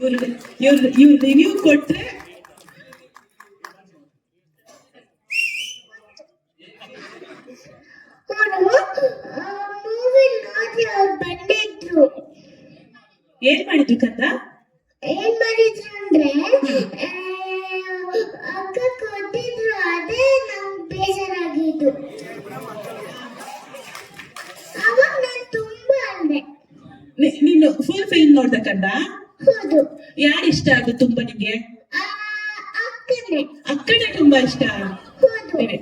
ಇವ್ರು ಇವ್ರು ಇವ್ರು ರಿವ್ಯೂ ಕೊಟ್ರೆ ಏನ್ ಮಾಡಿದ್ರು ಕಂದ ಏನ್ ಮಾಡಿದ್ರು ಅಂದ್ರೆ ಅಕ್ಕ ಕೊಟ್ಟಿದ್ರು ಅದೇ ನಂಗೆ ಬೇಜಾರಾಗಿದ್ದು. ಅವಾಗ ನಾನು ತುಂಬಾ ಅಂದೆ. ನೀನು ಫುಲ್ ಫಿಲ್ಮ್ ನೋಡ್ದ ಕಂದ ಹೌದು. ಯಾರು ಇಷ್ಟ ಅದು ತುಂಬಾ ಆ, ಅಕ್ಕನೇ. ಅಕ್ಕನೇ ತುಂಬಾ ಇಷ್ಟ? ಹೌದು.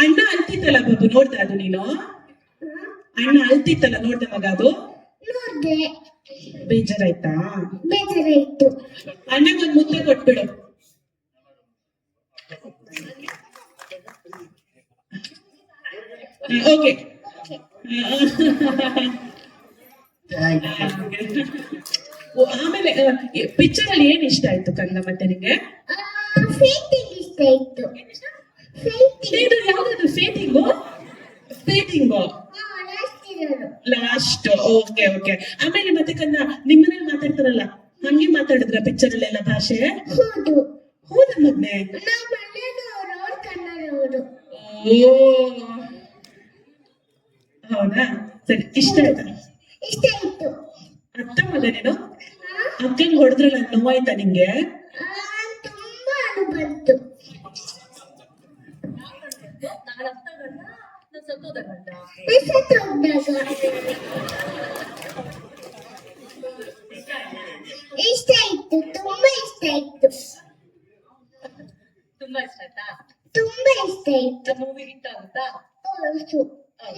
ಅಣ್ಣ ಅಳ್ತಿತ್ತಲ್ಲ ಬಾಬು ನೋಡ್ತಾ ಅದು ನೀನು? ಅಣ್ಣ ಅಳ್ತಿತ್ತಲ್ಲ ನೋಡ್ದೆ ಮಗ ಅದು? ನೋಡ್ದೆ. ಬೇಜಾರಾಯ್ತಾ? ಬೇಜಾರಾಯ್ತು. ಅಣ್ಣಗೊಂದು ಮುದ್ದೆ ಕೊಟ್ಬಿಡು. ಓಕೆ. ಆಮೇಲೆ ಪಿಕ್ಚರ್ ಅಲ್ಲಿ ಏನ್ ಇಷ್ಟ ಆಯ್ತು ಕಂದ ಮತ್ತೆ ನಿಂಗೆ? ಫೇಟಿಂಗ್ ಇಷ್ಟ. ಆಯ್ತು ಯಾವ್ದು ಫೇಟಿಂಗು ಫೇಟಿಂಗು ಲಾಸ್ಟ್ ಓಕೆ ಓಕೆ ಆಮೇಲೆ ಮತ್ತೆ ಕಂದ ನಿಮ್ಮನೇಲಿ ಮಾತಾಡ್ತಾರಲ್ಲ ಹಂಗೆ ಮಾತಾಡಿದ್ರ ಪಿಕ್ಚರ್ ಅಲ್ಲೆಲ್ಲ ಭಾಷೆ? ಹೌದು. ಹೌದಾ ಮಗ್ನೆ? ಹೌದಾ? ಸರಿ ಇಷ್ಟ ಆಯ್ತಾ? ಇಷ್ಟ ಅತ್ತ ಮಗ ನೀನು? ಅಕ್ಕಂಗ್ ಹೊಡೆದ್ರಲ್ಲ ನೋವಾಯ್ತಾ ನಿಂಗೆ? ತುಂಬಾ ಅಳು ಬಂತು ಇಷ್ಟ ಆಯ್ತು ತುಂಬಾ ಇಷ್ಟ ಆಯ್ತು. ತುಂಬಾ ಇಷ್ಟ ಆಯ್ತಾ? ತುಂಬಾ ಇಷ್ಟ ಆಯ್ತು. ಮೂವಿ ಹಿಟ್ ಆಗುತ್ತಾ? ಹೌದು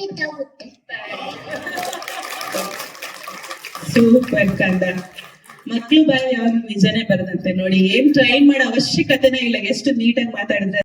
ಇದಾಗುತ್ತೆ ಸೂಪರ್ ಕಂದ ಮಕ್ಳು ಬಾಯಿ ಯಾವಾಗ ನಿಜನೇ ಬರದಂತೆ ನೋಡಿ. ಏನ್ ಟ್ರೈ ಮಾಡೋ ಅವಶ್ಯಕತೆನೇ ಇಲ್ಲ. ಎಷ್ಟು ನೀಟಾಗಿ ಮಾತಾಡಿದ್ರೆ.